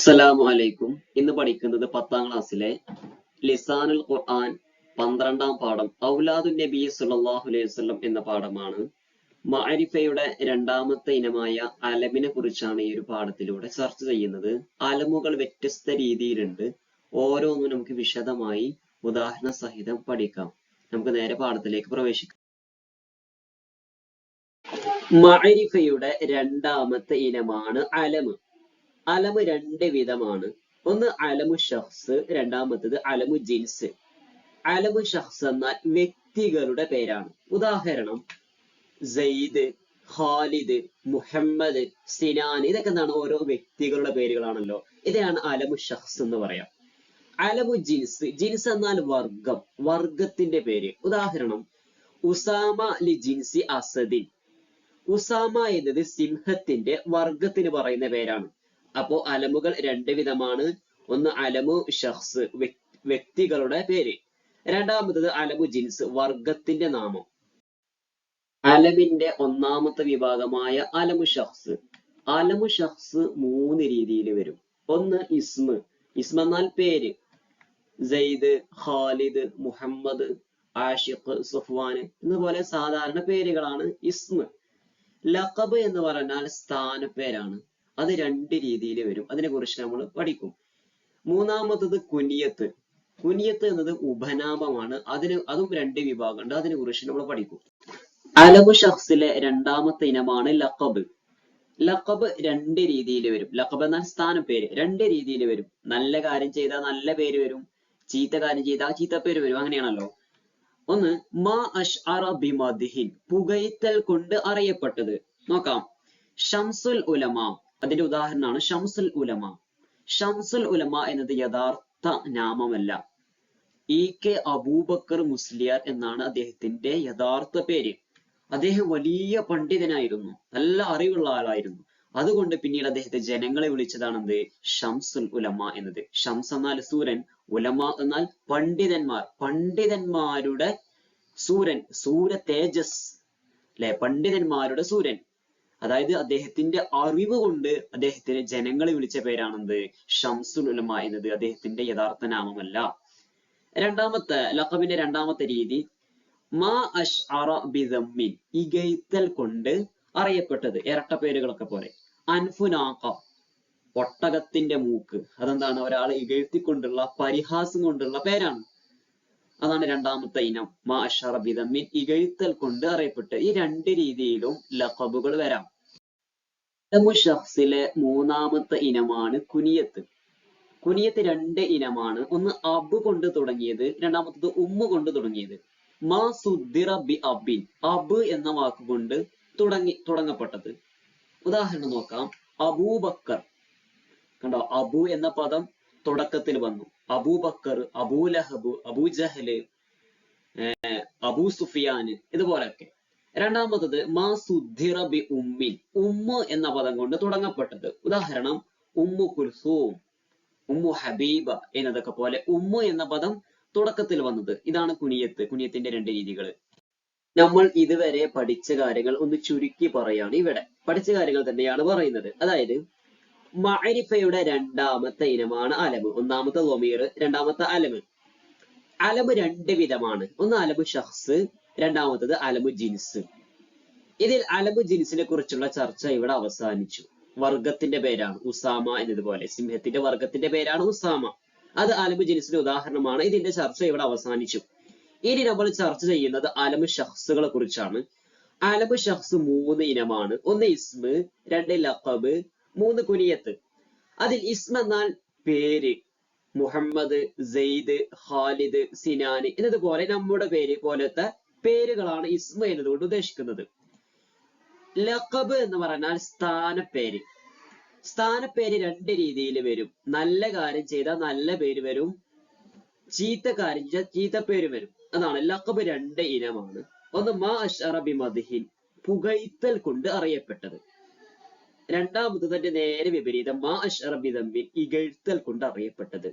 അസ്സലാമു അലൈക്കും. ഇന്ന് പഠിക്കുന്നത് പത്താം ക്ലാസ്സിലെ ലിസാനുൽ ഖുർആൻ പന്ത്രണ്ടാം പാഠം ഔലാദുൻ നബി സല്ലല്ലാഹു അലൈഹി വസല്ലം എന്ന പാഠമാണ്. മഅരിഫയുടെ രണ്ടാമത്തെ ഇനമായ അലമിനെ കുറിച്ചാണ് ഈ ഒരു പാഠത്തിലൂടെ ചർച്ച ചെയ്യുന്നത്. അലമുകൾ വ്യത്യസ്ത രീതിയിലുണ്ട്. ഓരോന്നും നമുക്ക് വിശദമായി ഉദാഹരണ സഹിതം പഠിക്കാം. നമുക്ക് നേരെ പാഠത്തിലേക്ക് പ്രവേശിക്കാം. മഅരിഫയുടെ രണ്ടാമത്തെ ഇനമാണ് അലമ്. അലമ് രണ്ട് വിധമാണ്. ഒന്ന് അലമു ഷഹ്സ് രണ്ടാമത്തത് അലമു ജിൻസ്. അലമു ഷഹ്സ് എന്നാൽ വ്യക്തികളുടെ പേരാണ്. ഉദാഹരണം സെയ്ദ് ഖാലിദ് മുഹമ്മദ് സിനാൻ ഇതൊക്കെ എന്താണ്? ഓരോ വ്യക്തികളുടെ പേരുകളാണല്ലോ. ഇതാണ് അലമു ഷഹ്സ് എന്ന് പറയാം. അലമു ജിൻസ് ജിൻസ് എന്നാൽ വർഗം വർഗത്തിന്റെ പേര്. ഉദാഹരണം ഉസാമ ലി ജിൻസി അസദിൻ. ഉസാമ എന്നത് സിംഹത്തിന്റെ വർഗത്തിന് പറയുന്ന പേരാണ്. അപ്പോ അലമുകൾ രണ്ട് വിധമാണ്. ഒന്ന് അലമു ഷഖ്സ് വ്യക്തികളുടെ പേര്. രണ്ടാമത്തത് അലമു ജിൻസ് വർഗത്തിന്റെ നാമം. അലമിന്റെ ഒന്നാമത്തെ വിഭാഗമായ അലമു ഷഖ്സ് അലമു ഷഖ്സ് മൂന്ന് രീതിയിൽ വരും. ഒന്ന് ഇസ്മ. ഇസ്മ എന്നാൽ പേര്. സെയ്ദ് ഖാലിദ് മുഹമ്മദ് ആഷിഖ് സുഫ്വാൻ എന്നപോലെ സാധാരണ പേരുകളാണ് ഇസ്മ. ലഖബ് എന്ന് പറഞ്ഞാൽ സ്ഥാനപ്പേരാണ്. അത് രണ്ട് രീതിയിൽ വരും. അതിനെക്കുറിച്ച് നമ്മൾ പഠിക്കും. മൂന്നാമത്തത് കുനിയത്ത്. കുനിയത്ത് എന്നത് ഉപനാമമാണ് അതിന് അതും രണ്ട് വിഭാഗമുണ്ട്. അതിനെ കുറിച്ച് നമ്മൾ പഠിക്കും. അലബു ഷഖ്സിലെ രണ്ടാമത്തെ ഇനമാണ് ലഖബ്. ലഖബ് രണ്ട് രീതിയിൽ വരും. ലഖബ് എന്നാൽ സ്ഥാനപ്പേര് രണ്ട് രീതിയിൽ വരും. നല്ല കാര്യം ചെയ്താൽ നല്ല പേര് വരും. ചീത്ത കാര്യം ചെയ്താൽ ചീത്ത പേര് വരും. അങ്ങനെയാണല്ലോ. ഒന്ന് മാ അഷ് ബിമദിഹിൻ. പുകയ്ത്തൽ കൊണ്ട് അറിയപ്പെട്ടത്. നോക്കാം. ഷംസുൽ ഉലമ. അതിന്റെ ഉദാഹരണമാണ് ഷംസുൽ ഉലമ. ഷംസുൽ ഉലമ എന്നത് യഥാർത്ഥ നാമമല്ല. ഇ കെ അബൂബക്കർ മുസ്ലിയാർ എന്നാണ് അദ്ദേഹത്തിന്റെ യഥാർത്ഥ പേര്. അദ്ദേഹം വലിയ പണ്ഡിതനായിരുന്നു. നല്ല അറിവുള്ള ആളായിരുന്നു. അതുകൊണ്ട് പിന്നീട് അദ്ദേഹത്തെ ജനങ്ങളെ വിളിച്ചതാണ് എന്ത് ഷംസുൽ ഉലമ എന്നത്. ഷംസ് എന്നാൽ സൂര്യൻ ഉലമ എന്നാൽ പണ്ഡിതന്മാർ. പണ്ഡിതന്മാരുടെ സൂര്യൻ സൂര്യ തേജസ് അല്ലെ? പണ്ഡിതന്മാരുടെ സൂര്യൻ അതായത് അദ്ദേഹത്തിന്റെ അറിവ് കൊണ്ട് അദ്ദേഹത്തിന് ജനങ്ങളെ വിളിച്ച പേരാണെന്ത്? ഷംസുൽ ഉലമ എന്നത് അദ്ദേഹത്തിന്റെ യഥാർത്ഥ നാമമല്ല. രണ്ടാമത്തെ ലഖബിന്റെ രണ്ടാമത്തെ രീതി മാ അഷ് ബിദമ്മിൻ ഇഗൈത്തൽ കൊണ്ട് അറിയപ്പെട്ടത്. ഇരട്ട പേരുകളൊക്കെ പോലെ അൻഫുനാക്ക ഒട്ടകത്തിന്റെ മൂക്ക്. അതെന്താണ്? ഒരാളെ ഇകഴ്ത്തിക്കൊണ്ടുള്ള പരിഹാസം കൊണ്ടുള്ള പേരാണ്. അതാണ് രണ്ടാമത്തെ ഇനം. മാ അഷറ ബിദമ്മിൻ ഇകഴ്ത്തൽ കൊണ്ട് അറിയപ്പെട്ട് ഈ രണ്ട് രീതിയിലും ലഖബുകൾ വരാം. ഷഖ്സിലെ മൂന്നാമത്തെ ഇനമാണ് കുനിയത്ത്. കുനിയത്ത് രണ്ട് ഇനമാണ്. ഒന്ന് അബ് കൊണ്ട് തുടങ്ങിയത് രണ്ടാമത്തത് ഉമ്മ കൊണ്ട് തുടങ്ങിയത്. മാ സുദ്ദിറ ബി അബിൻ അബ് എന്ന വാക്കുകൊണ്ട് തുടങ്ങി തുടങ്ങപ്പെട്ടത്. ഉദാഹരണം നോക്കാം. അബൂബക്കർ. കണ്ടോ? അബു എന്ന പദം തുടക്കത്തിൽ വന്നു. അബൂബക്കർ അബൂലഹബ് അബൂജഹൽ അബൂ സുഫിയാന് ഇതുപോലൊക്കെ. രണ്ടാമത്തത് മാ ബി ഉമ്മിൻ ഉമ്മ എന്ന പദം കൊണ്ട് തുടങ്ങപ്പെട്ടത്. ഉദാഹരണം ഉമ്മു കുൽസൂം ഉമ്മു ഹബീബ എന്നതൊക്കെ പോലെ ഉമ്മ എന്ന പദം തുടക്കത്തിൽ വന്നത്. ഇതാണ് കുനിയത്ത് കുനിയത്തിന്റെ രണ്ട് രീതികൾ. നമ്മൾ ഇതുവരെ പഠിച്ച കാര്യങ്ങൾ ഒന്ന് ചുരുക്കി പറയാണ് ഇവിടെ. പഠിച്ച കാര്യങ്ങൾ തന്നെയാണ് പറയുന്നത്. അതായത് മഅരിഫയുടെ രണ്ടാമത്തെ ഇനമാണ് അലമ് ഒന്നാമത്തെ ലൊമീർ രണ്ടാമത്തെ അലമ് അലമ് രണ്ട് വിധമാണ്. ഒന്ന് അലമു ഷഹ്സ് രണ്ടാമത്തത് അലമു ജിൻസ്. ഇതിൽ അലമു ജിൻസിനെ കുറിച്ചുള്ള ചർച്ച ഇവിടെ അവസാനിച്ചു. വർഗത്തിന്റെ പേരാണ് ഉസാമ എന്നതുപോലെ. സിംഹത്തിന്റെ വർഗത്തിന്റെ പേരാണ് ഉസാമ. അത് അലമു ജിൻസിന്റെ ഉദാഹരണമാണ്. ഇതിന്റെ ചർച്ച ഇവിടെ അവസാനിച്ചു. ഇനി നമ്മൾ ചർച്ച ചെയ്യുന്നത് അലമു ഷഹ്സുകളെ കുറിച്ചാണ്. അലമു ഷഹ്സ് മൂന്ന് ഇനമാണ്. ഒന്ന് ഇസ്മ് രണ്ട് ലഖബ് മൂന്ന് കുനിയത്ത്. അതിൽ ഇസ്മ എന്നാൽ പേര്. മുഹമ്മദ് സെയ്ദ് ഖാലിദ് സിനാൻ എന്നതുപോലെ നമ്മുടെ പേര് പോലത്തെ പേരുകളാണ് ഇസ്മ എന്നതുകൊണ്ട് ഉദ്ദേശിക്കുന്നത്. ലഖബ് എന്ന് പറഞ്ഞാൽ സ്ഥാനപ്പേര്. സ്ഥാനപ്പേര് രണ്ട് രീതിയിൽ വരും. നല്ല കാര്യം ചെയ്താൽ നല്ല പേര് വരും. ചീത്ത കാര്യം ചെയ്താൽ ചീത്ത പേര് വരും. അതാണ് ലഖബ് രണ്ട് ഇനമാണ്. ഒന്ന് മാ അഷറബി മദ്ഹിൻ പുകയ്ത്തൽ കൊണ്ട് അറിയപ്പെട്ടത്. രണ്ടാമത് തന്റെ നേരെ വിപരീതം മാ അഷ്റബി തമ്മിൽ ഇകഴ്ത്തൽ കൊണ്ട് അറിയപ്പെട്ടത്.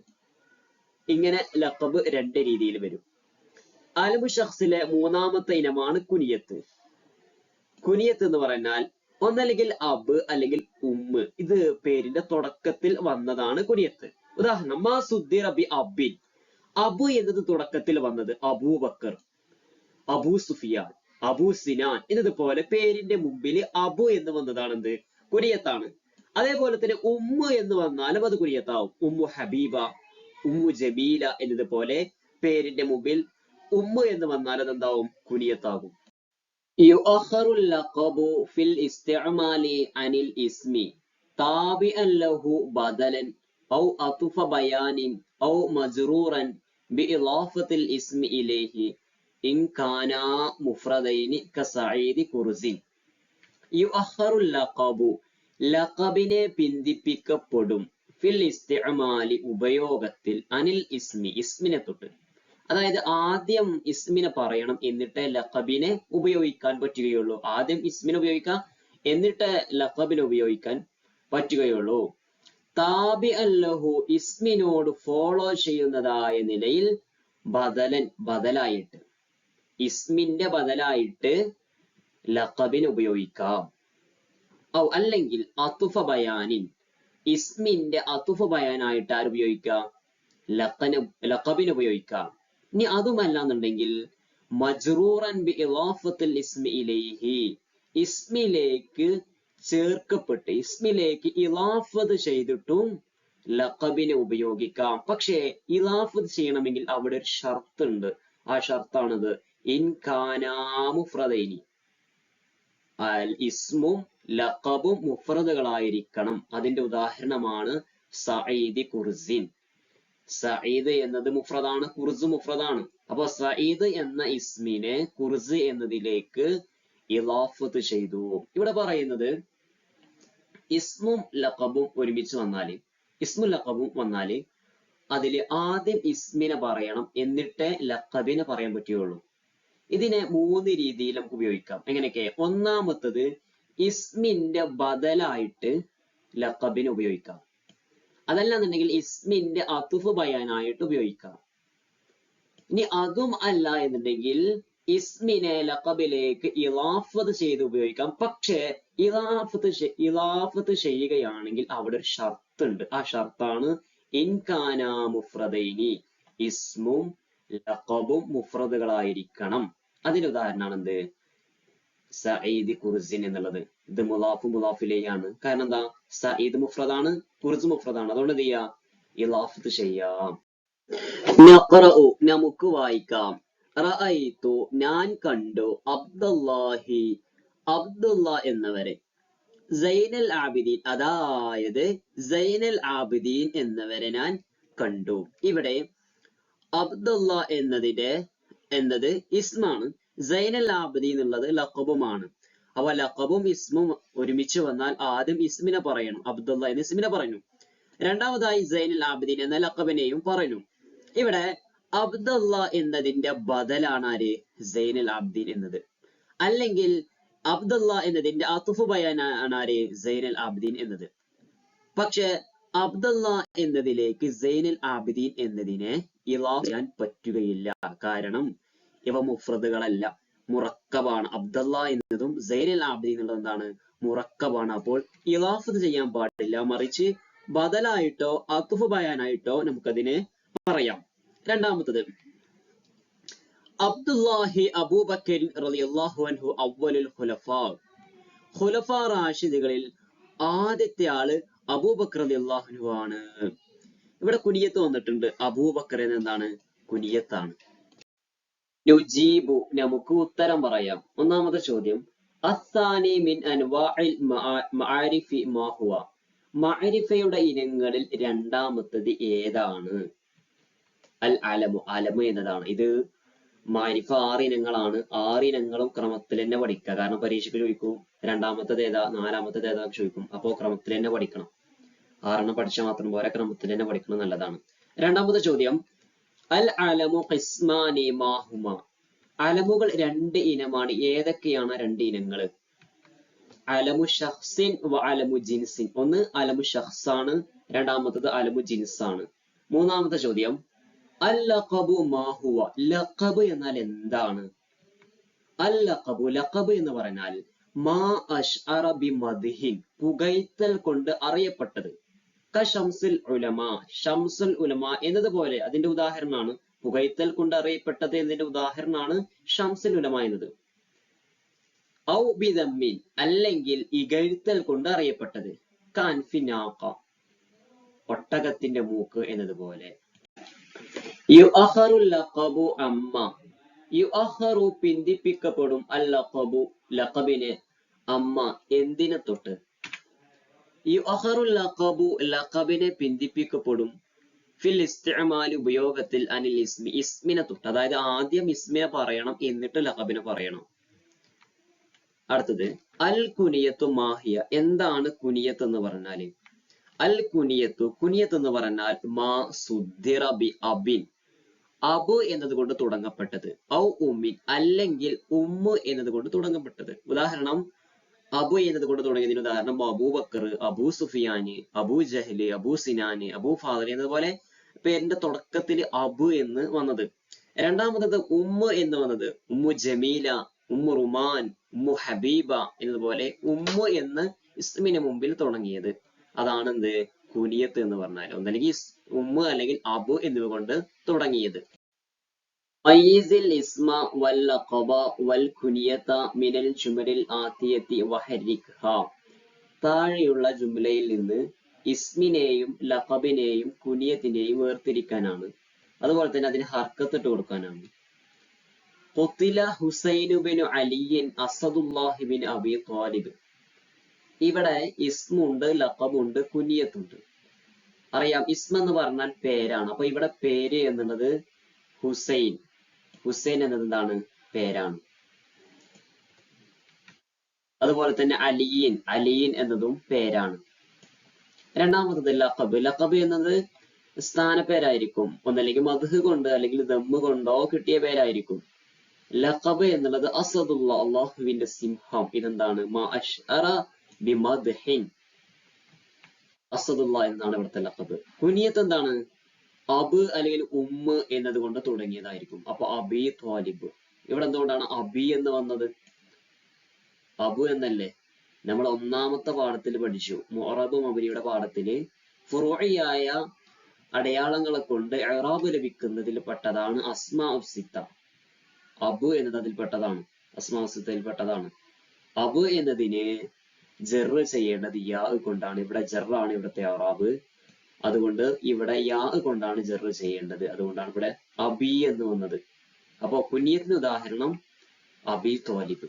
ഇങ്ങനെ ലഖബ് രണ്ട് രീതിയിൽ വരും. അലമു ഷഖ്സിലെ മൂന്നാമത്തെ ഇനമാണ് കുനിയത്ത്. കുനിയത്ത് എന്ന് പറഞ്ഞാൽ ഒന്നല്ലെങ്കിൽ അബ് അല്ലെങ്കിൽ ഉമ്മ് ഇത് പേരിന്റെ തുടക്കത്തിൽ വന്നതാണ് കുനിയത്ത്. ഉദാഹരണം മാ സുദ്ദീർ അബി അബിൻ അബു എന്നത് തുടക്കത്തിൽ വന്നത് അബൂബക്കർ അബൂ സുഫിയാൻ അബൂ സിനാൻ. എന്നതുപോലെ പേരിന്റെ മുമ്പിൽ അബു എന്ന് വന്നതാണ് എന്ത് കുരിയത്താണ്. അതേപോലെ തന്നെ ഉമ്മ എന്ന് വന്നാലും അത് കുനിയത്താവും ഉമ്മു ഹബീബ ഉമ്മു ജമീല എന്നതുപോലെ പേരിന്റെ മുമ്പിൽ ഉമ്മ എന്ന് വന്നാൽ അതെന്താവും കുനിയത്താകും ഫിൽ അനിൽ ഇസ്മി. ലഹു ബദലൻ ഔ അതുഫ ബയാനിൻ ഔ മജ്റൂറൻ ഇസ്മി ഇലൈഹി. In കാനാ മുഫ്രദൈനി കസഈദി U ലഖബു. ലഖബിനെ പിന്തിപ്പിക്കപ്പെടും. ഫിൽ ഇസ്തിഅമാലി ഉപയോഗത്തിൽ അനിൽ ഇസ്മി ഇസ്മിനെ തൊട്ട്. അതായത് ആദ്യം ഇസ്മിനെ പറയണം എന്നിട്ട് ലഖബിനെ ഉപയോഗിക്കാൻ പറ്റുകയുള്ളൂ. ആദ്യം ഇസ്മിനെ ഉപയോഗിക്കാം എന്നിട്ട് ലഖബിനെ ഉപയോഗിക്കാൻ പറ്റുകയുള്ളൂ. താബി അല്ലഹു ഇസ്മിനോട് ഫോളോ ചെയ്യുന്നതായ നിലയിൽ ബദലൻ ബദലായിട്ട്. ഇസ്മിന്റെ ബദലായിട്ട് ലഖബിന് ഉപയോഗിക്കാം. ഔ അല്ലെങ്കിൽ അത്തുഫ ബയാനിൻ. ഇസ്മിന്റെ അത്തുഫ ബയാനായിട്ട് ആര് ഉപയോഗിക്കാം? ലഖന് ലഖബിന് ഉപയോഗിക്കാം. ഇനി അതുമല്ല എന്നുണ്ടെങ്കിൽ മജ്റൂറൻ ബി ഇളാഫത്തിൽ ഇസ്മി ഇലൈഹി. ഇസ്മിലേക്ക് ചേർക്കപ്പെട്ട് ഇസ്മിലേക്ക് ഇലാഫത് ചെയ്തിട്ടും ലഖബിനെ ഉപയോഗിക്കാം. പക്ഷേ ഇലാഫത് ചെയ്യണമെങ്കിൽ അവിടെ ഒരു ഷർത്ത് ഉണ്ട് ആ ഷർത്താണത് ഇൻകാനാമുഫ്രദൈനി അൽ ഇസ്മും ലഖബും മുഫ്രദുകളായിരിക്കണം. അതിന്റെ ഉദാഹരണമാണ് സഈദി കുർസിൻ. സഈദ് എന്നത് മുഫ്രദാണ് കുർസ് മുഫ്രദാണ്. അപ്പൊ സഈദ് എന്ന ഇസ്മിനെ കുർസ് എന്നതിലേക്ക് ഇലാഫത്ത് ചെയ്തു. ഇവിടെ പറയുന്നത് ഇസ്മും ലഖബും ഒരുമിച്ച് വന്നാൽ ഇസ്മും ലഖബും വന്നാൽ അതിൽ ആദ്യം ഇസ്മിനെ പറയണം. എന്നിട്ടേ ലഖബിനെ പറയാൻ പറ്റുകയുള്ളൂ. ഇതിനെ മൂന്ന് രീതിയിൽ നമുക്ക് ഉപയോഗിക്കാം. എങ്ങനെയൊക്കെ? ഒന്നാമത്തത് ഇസ്മിന്റെ ബദലായിട്ട് ലഖബിനെ ഉപയോഗിക്കാം. അതല്ലാന്നുണ്ടെങ്കിൽ ഇസ്മിന്റെ അതുഫ് ബയാനായിട്ട് ഉപയോഗിക്കാം. ഇനി അതും അല്ല എന്നുണ്ടെങ്കിൽ ഇസ്മിനെ ലഖബിലേക്ക് ഇലാഫത്ത് ചെയ്ത് ഉപയോഗിക്കാം. പക്ഷേ ഇലാഫത്ത് ഇലാഫത്ത് ചെയ്യുകയാണെങ്കിൽ അവിടെ ഒരു ഷർത്ത് ഉണ്ട് ആ ഷർത്താണ് ഇൻകാന മുഫ്രദൈനി. ഇസ്മും ലഖബും മുഫ്രദുകളായിരിക്കണം. അതിന്റെ ഉദാഹരണമാണ് എന്ത് സഈദ് കുർസിൻ എന്നുള്ളത്. ഇത് മുലാഫ് മുലാഫിലെയാണ്. കാരണം എന്താ? സഈദ് മുഫ്രദാണ് കുർസ് മുഫ്രദാണ്. അതുകൊണ്ട് എന്ത് ചെയ്യാ? ഇലാഫത്ത് ചെയ്യാം. നമുക്ക് വായിക്കാം. റഅയ്തു ഞാൻ കണ്ടു അബ്ദുല്ലാഹി അബ്ദുള്ള എന്നവരെ. സൈനൽ ആബിദീൻ അതായത് സൈനൽ ആബിദീൻ എന്നവരെ ഞാൻ കണ്ടു. ഇവിടെ അബ്ദുള്ള എന്നതിന്റെ എന്നത് ഇസ്മാണ്. സൈനൽ ആബിദി എന്നുള്ളത് ലഖബുമാണ്. അപ്പൊ ലഖബും ഇസ്മും ഒരുമിച്ച് വന്നാൽ ആദ്യം ഇസ്മിനെ പറയണം. അബ്ദുള്ള എന്ന് ഇസ്മിനെ പറഞ്ഞു. രണ്ടാമതായി സൈനുൽ ആബിദീൻ എന്ന ലഖബിനെയും പറഞ്ഞു. ഇവിടെ അബ്ദുള്ള എന്നതിന്റെ ബദലാണ് ആര്? സൈനുൽ ആബ്ദീൻ എന്നത്. അല്ലെങ്കിൽ അബ്ദുള്ള എന്നതിന്റെ അത്തുഫ് ബയാനാണ് ആര്? സൈനുൽ ആബ്ദീൻ എന്നത്. പക്ഷെ അബ്ദുള്ള എന്നതിലേക്ക് സൈനുൽ ആബിദീൻ എന്നതിനെ ഇലാഫ് ചെയ്യാൻ പറ്റുകയില്ല. കാരണം ഇവ മുഫ്രദുകളല്ല. മുറക്കബാണ്. അബ്ദുള്ള എന്നതും സൈനിൽ ആബിദീൻ എന്നുള്ളത് എന്താണ്? മുറക്കബാണ്. അപ്പോൾ ഇലാഫത്ത് ചെയ്യാൻ പാടില്ല. മറിച്ച് ബദലായിട്ടോ അത്തുഫ് ബയാനായിട്ടോ നമുക്കതിനെ പറയാം. രണ്ടാമത്തത് അബ്ദുല്ലാഹി അബൂബക്കർ റളിയല്ലാഹു അൻഹു അവ്വലുൽ ഖുലഫാ. ഖുലഫാ റാഷിദുകളിൽ ആദ്യത്തെ ആൾ അബൂബക്കർ അലി ആണ്. ഇവിടെ കുനിയത്ത് വന്നിട്ടുണ്ട്. അബൂബക്കർ എന്താണ് കുനിയത്താണ്. നമുക്ക് ഉത്തരം പറയാം. ഒന്നാമത്തെ ചോദ്യം. അസാനി മിൻ അൻവാഇൽ മാഹുവ മഅരിഫയുടെ ഇനങ്ങളിൽ രണ്ടാമത്തത് ഏതാണ്? അൽ അലമു അലമു എന്നതാണ്. ഇത് മാരിഫ ആറ് ഇനങ്ങളാണ്. ആറ് ഇനങ്ങളും ക്രമത്തിൽ തന്നെ പഠിക്കുക. കാരണം പരീക്ഷയ്ക്ക് ചോദിക്കും. രണ്ടാമത്തത് ഏതാ? നാലാമത്തത് ഏതാ? ചോദിക്കും. അപ്പോ ക്രമത്തിൽ തന്നെ പഠിക്കണം. ആറെണ്ണം പഠിച്ചാൽ മാത്രം പോരാ ക്രമത്തിൽ തന്നെ പഠിക്കണം നല്ലതാണ്. രണ്ടാമത്തെ ചോദ്യം അൽ അലമു ഖിസ്മാനി മാഹുമ അലമുകൾ രണ്ട് ഇനമാണ്. ഏതൊക്കെയാണ് രണ്ട് ഇനങ്ങൾ അലമു ഷഹ്സിൻ വ അലമു ജിൻസിൻ. ഒന്ന് അലമു ഷഹ്സാണ് രണ്ടാമത്തത് അലമു ജിൻസാണ്. മൂന്നാമത്തെ ചോദ്യം അൽ ലഖബു മാഹുവ ലഖബ് എന്നാൽ എന്താണ്? അൽ ലഖബു ലഖബ് എന്ന് പറഞ്ഞാൽ മാ അഷ്അറ ബി മദ്ഹിൻ പുകഴ്ത്തൽ കൊണ്ട് അറിയപ്പെട്ടത്. ക ഷംസുൽ ഉലമ ഷംസുൽ ഉലമ എന്നതുപോലെ അതിന്റെ ഉദാഹരണമാണ്. പുകയ്ത്തൽ കൊണ്ട് അറിയപ്പെട്ടത് എന്നതിന്റെ ഉദാഹരണമാണ്? ഷംസുൽ ഉലമ എന്നത്. ഔ ബിദമ്മിൻ അല്ലെങ്കിൽ ഇകഴ്ത്തൽ കൊണ്ട് അറിയപ്പെട്ടത്. കാൻഫിനാക്ക ഒട്ടകത്തിന്റെ മൂക്ക് എന്നതുപോലെ. യു യുഅഖറു ലഖബു അമ്മ യുഅഖറു പിന്തിപ്പിക്കപ്പെടും ലഖബു ലഖബിനെ അമ്മ എന്തിനെ തൊട്ട്? യുഅഖറു ലഖബു ലഖബിനെ പിന്തിപ്പിക്കപ്പെടും. ഫിൽ ഇസ്തിഅമാൽ ഉപയോഗത്തിൽ അനിൽ ഇസ്മി ഇസ്മിനെ തൊട്ട് അതായത് ആദ്യം ഇസ്മിനെ പറയണം എന്നിട്ട് ലഖബിനെ പറയണം. അടുത്തത് അൽ കുനിയത്തു മാഹിയ എന്താണ് കുനിയത്ത് എന്ന് പറഞ്ഞാൽ? അൽ കുനിയത്തു കുനിയത്ത് എന്ന് പറഞ്ഞാൽ മാ സുദ്ദിറ ബി അബിൻ അബു എന്നതുകൊണ്ട് തുടങ്ങപ്പെട്ടത് ഔ ഉമ്മിൻ അല്ലെങ്കിൽ ഉമ്മു എന്നതുകൊണ്ട് തുടങ്ങപ്പെട്ടത്. ഉദാഹരണം അബു എന്നത് കൊണ്ട് തുടങ്ങിയതിന് ഉദാഹരണം Abu Bakr Abu Sufyan Abu Jahl, Abu Sinan Abu father എന്നതുപോലെ പേരിന്റെ തുടക്കത്തിൽ അബു എന്ന് വന്നത്. രണ്ടാമത്തത് ഉമ്മ എന്ന് വന്നത്. Ummu Jamila Ummu Ruman Ummu Habiba എന്നതുപോലെ ഉമ്മ എന്ന് ഇസ്മിന് മുമ്പിൽ തുടങ്ങിയത്. അതാണ് എന്ത്? കുനിയത്ത് എന്ന് പറഞ്ഞാൽ ഒന്നല്ലെങ്കിൽ ഉമ്മ അല്ലെങ്കിൽ അബു എന്നിവ കൊണ്ട് തുടങ്ങിയത്. താഴെയുള്ള ജുംലയിൽ നിന്ന് ഇസ്മിനെയും ലഖബിനെയും കുനിയത്തിനെയും വേർതിരിക്കാനാണ്. അതുപോലെ തന്നെ അതിന് ഹർക്കത്തിട്ട് കൊടുക്കാനാണ്. കൊത്തില ഹുസൈനുബിനു അലിയൻ അസദുല്ലാഹിബിൻ അബി ത്വാലിബ് ഇവിടെ ഇസ്മുണ്ട് ലഖബുണ്ട് കുനിയത്തുണ്ട്. അറിയാം ഇസ്മ എന്ന് പറഞ്ഞാൽ പേരാണ്. അപ്പൊ ഇവിടെ പേര് എന്നുള്ളത് ഹുസൈൻ. ഹുസൈൻ എന്നത് എന്താണ് പേരാണ്. അതുപോലെ തന്നെ അലിയൻ അലിയൻ എന്നതും പേരാണ്. രണ്ടാമത്തത് ലഖബ്. ലഖബ് എന്നത് സ്ഥാനപ്പേരായിരിക്കും ഒന്നല്ലെങ്കിൽ മധു കൊണ്ട് അല്ലെങ്കിൽ ദമ്മ് കൊണ്ടോ കിട്ടിയ പേരായിരിക്കും. ലഖബ് എന്നുള്ളത് അസദുള്ള അള്ളാഹുവിന്റെ സിംഹം. ഇതെന്താണ്? അസദുള്ള എന്നാണ് ഇവിടുത്തെ ലഖബ്. കുനിയത്ത് എന്താണ്? അബ് അല്ലെങ്കിൽ ഉമ്മ എന്നതുകൊണ്ട് തുടങ്ങിയതായിരിക്കും. അപ്പൊ അബി ത്വാലിബ്. ഇവിടെ എന്തുകൊണ്ടാണ് അബി എന്ന് വന്നത്? അബു എന്നല്ലേ? നമ്മൾ ഒന്നാമത്തെ പാഠത്തിൽ പഠിച്ചു. മൊറബ് മബരിയുടെ പാഠത്തിൽ ഫുറോയായ അടയാളങ്ങളെ കൊണ്ട് എറാബ് ലഭിക്കുന്നതിൽ പെട്ടതാണ് അസ്മാ ഉസിത്ത അബു എന്നത് അതിൽ പെട്ടതാണ്. അസ്മാ ഉസിത്തയിൽ പെട്ടതാണ്. അബു എന്നതിന് ജെറ് ചെയ്യേണ്ടത് യാ കൊണ്ടാണ്. ഇവിടെ ജെറാണ് ഇവിടുത്തെ അറാബ് അതുകൊണ്ട് ഇവിടെ യാ കൊണ്ടാണ് ജെർ ചെയ്യേണ്ടത്. അതുകൊണ്ടാണ് ഇവിടെ അബി എന്ന് വന്നത്. അപ്പൊ കുഞ്ഞിയത്തിന് ഉദാഹരണം അബി തോലിബ്.